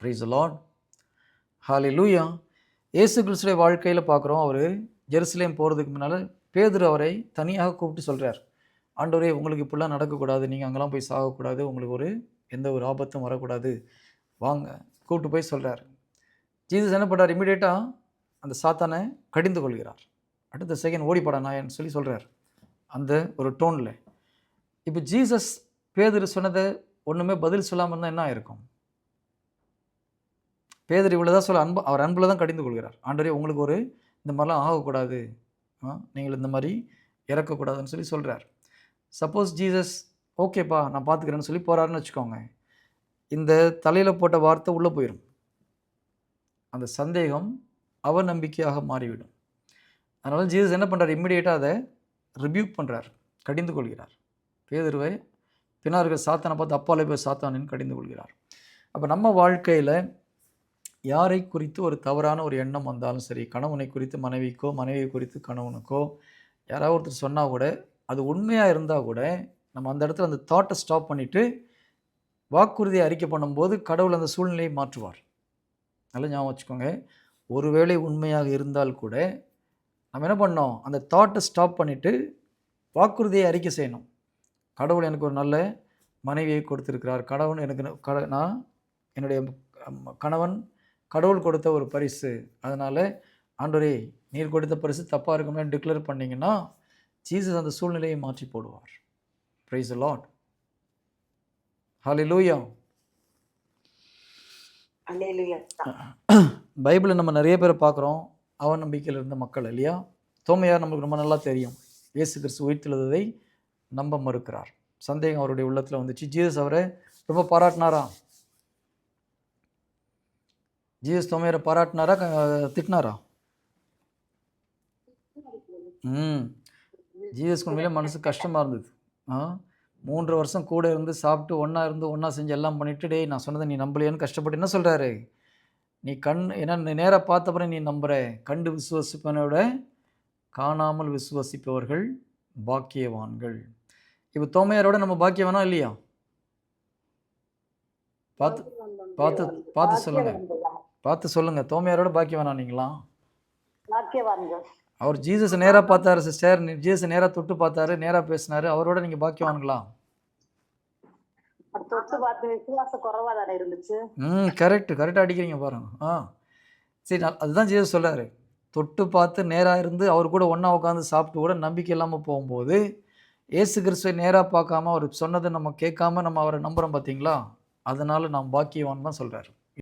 Breeze Lord ஹாலி லூயா இயேசு கிறிஸ்துடைய வாழ்க்கையில் பார்க்குறோம் அவர். ஜெருசலேம் போகிறதுக்கு முன்னால் பேதர் அவரை தனியாக கூப்பிட்டு சொல்கிறார் ஆண்டவரே உங்களுக்கு இப்படிலாம் நடக்கக்கூடாது. நீங்கள் அங்கெல்லாம் போய் சாகக்கூடாது. உங்களுக்கு ஒரு எந்த ஒரு ஆபத்தும் வரக்கூடாது. வாங்க கூப்பிட்டு போய் சொல்கிறார் ஜீசஸ் என்ன பண்ணுறார் இமீடியட்டாக அந்த சாத்தானை கடிந்து கொள்கிறார். அடுத்த செகண்ட் ஓடிப்படா நாயன்னு சொல்லி சொல்கிறார் அந்த ஒரு டோனில் இப்போ ஜீசஸ் பேதர் சொன்னதை ஒன்றுமே பதில் சொல்லாமல் இருந்தால் என்ன ஆயிருக்கும்? பேதர் இவ்வளோ தான் சொல்ல அன்பு அவர் அன்பில் தான் கடிந்து கொள்கிறார். ஆண்டவரே உங்களுக்கு ஒரு இந்த மாதிரிலாம் ஆகக்கூடாது. ஆ, நீங்கள் இந்த மாதிரி இறக்கக்கூடாதுன்னு சொல்லி சொல்கிறார் சப்போஸ் ஜீசஸ் ஓகேப்பா நான் பார்த்துக்கிறேன்னு சொல்லி போகிறாருன்னு வச்சுக்கோங்க. இந்த தலையில் போட்ட வார்த்தை உள்ளே போயிடும் அந்த சந்தேகம் அவநம்பிக்கையாக மாறிவிடும். அதனால் ஜீசஸ் என்ன பண்ணுறார் இம்மிடியேட்டாக அதை ரிவ்யூக் பண்ணுறார் கடிந்து கொள்கிறார். பேதுருவை பின்னார்கள் சாத்தானை பார்த்து அப்பாலே போய் சாத்தானின்னு கடிந்து கொள்கிறார். அப்போ நம்ம வாழ்க்கையில் யாரை குறித்து ஒரு தவறான ஒரு எண்ணம் வந்தாலும் சரி கணவனை குறித்து மனைவிக்கோ மனைவியை குறித்து கணவனுக்கோ யாராவது ஒருத்தர் சொன்னால் கூட அது உண்மையாக இருந்தால் கூட நம்ம அந்த இடத்துல அந்த தாட்டை ஸ்டாப் பண்ணிவிட்டு வாக்குறுதியை அறிக்கை பண்ணும்போது கடவுள் அந்த சூழ்நிலையை மாற்றுவார். நல்லா ஞாபகம் வச்சுக்கோங்க. ஒருவேளை உண்மையாக இருந்தால் கூட நம்ம என்ன பண்ணோம்? அந்த தாட்டை ஸ்டாப் பண்ணிவிட்டு வாக்குறுதியை அறிக்கை செய்யணும். கடவுள் எனக்கு ஒரு நல்ல மனைவியை கொடுத்துருக்கிறார். கடவுள் எனக்கு கட நான் என்னுடைய கணவன் கடவுள் கொடுத்த ஒரு பரிசு. அதனால் ஆண்டவரே நீர் கொடுத்த பரிசு தப்பாக இருக்கும்னு டிக்ளேர் பண்ணீங்கன்னா ஜீசஸ் அந்த சூழ்நிலையை மாற்றி போடுவார். ப்ரைஸ் லாட் ஹalleluya அல்லேலூயா பைபிளில் நம்ம நிறைய பேரை பார்க்குறோம். அவநம்பிக்கையில் இருந்த மக்கள் இல்லையா? தோமையார் நம்மளுக்கு ரொம்ப நல்லா தெரியும். இயேசு கிறிஸ்து உயிர்த்தெழுததை நம்ப மறுக்கிறார். சந்தேகம் அவருடைய உள்ளத்தில் வந்துச்சு. ஜீசஸ் அவரை ரொம்ப பாராட்டினாரா தோமையாரை பாராட்டினாரா திட்டினாரா? ம். ஜீசஸ்க்கு உண்மையிலே மனசு கஷ்டமாக இருந்தது. ஆ? மூன்று வருஷம் கூட இருந்து சாப்பிட்டு ஒன்றா இருந்து ஒன்றா செஞ்சு எல்லாம் பண்ணிட்டு டேய் நான் சொன்னதை நீ நம்பலையேன்னு கஷ்டப்பட்டு என்ன சொல்கிறாரு நீ கண் ஏன்னா நேராக பார்த்தப்பறம் நீ நம்புற. கண்டு விசுவசிப்பனோட காணாமல் விசுவசிப்பவர்கள் பாக்கியவான்கள். இப்போ தோமையாரோட நம்ம பாக்கியவானா இல்லையா? பார்த்து பார்த்து பார்த்து சொல்லுங்க. பார்த்து சொல்லுங்க. தோமையாரோட பாக்கியவானா நீங்களா? பாக்கியவான்கள். அவர் ஜீசஸ் நேராக பார்த்தாரு சிஸ்டர் ஜீசஸ் நேராக தொட்டு பார்த்தாரு நேராக பேசினாரு. அவரோட தானே இருந்துச்சு. ம் கரெக்ட் கரெக்டாக அடிக்கிறீங்க பாருங்க. ஆ. சரி நான் அதுதான் ஜீசஸ் சொல்றாரு தொட்டு பார்த்து நேராக இருந்து அவர் கூட ஒன்றா உட்காந்து சாப்பிட்டு கூட நம்பிக்கை இல்லாமல் போகும்போது ஏசு கிறிஸ்துவை நேராக பார்க்காம அவர் சொன்னதை நம்ம கேட்காம நம்ம அவரை நம்புகிறோம் பார்த்தீங்களா அதனால நாம் பாக்கியவான் தான் சொல்கிறாரு